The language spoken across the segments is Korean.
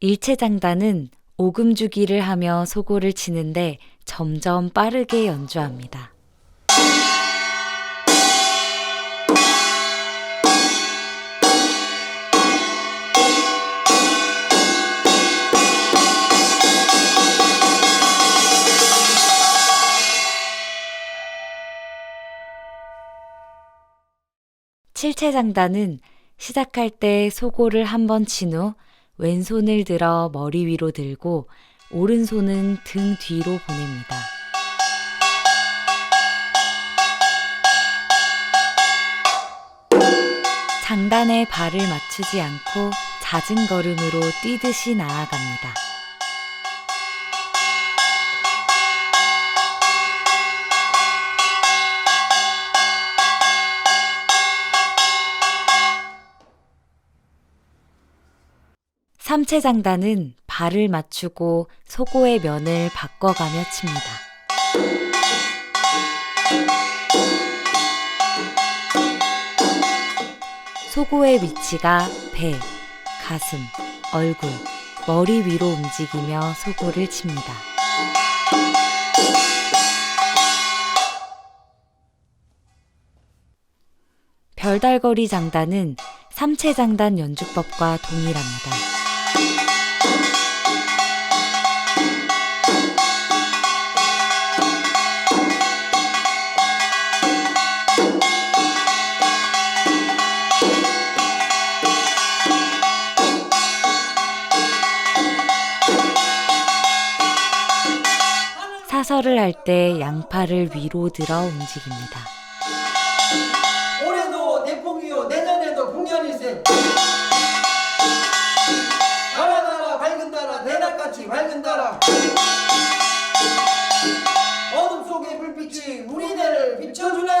일체장단은 오금주기를 하며 소고를 치는데 점점 빠르게 연주합니다. 칠체장단은 시작할 때 소고를 한 번 친 후 왼손을 들어 머리 위로 들고 오른손은 등 뒤로 보냅니다. 장단에 발을 맞추지 않고 잦은 걸음으로 뛰듯이 나아갑니다. 삼체장단은 발을 맞추고 소고의 면을 바꿔가며 칩니다. 소고의 위치가 배, 가슴, 얼굴, 머리 위로 움직이며 소고를 칩니다. 별달거리 장단은 삼체장단 연주법과 동일합니다. 사설을 할 때 양팔을 위로 들어 움직입니다. 올해도 대풍이요 내년에도 풍년일세 나라 나라 밝은 나라 대낮같이 밝은 나라 어둠 속의 불빛이 우리네를 비춰주네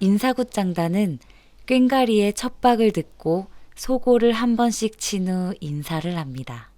인사굿 장단은 꽹가리의 첫 박을 듣고 소고를 한 번씩 친 후 인사를 합니다.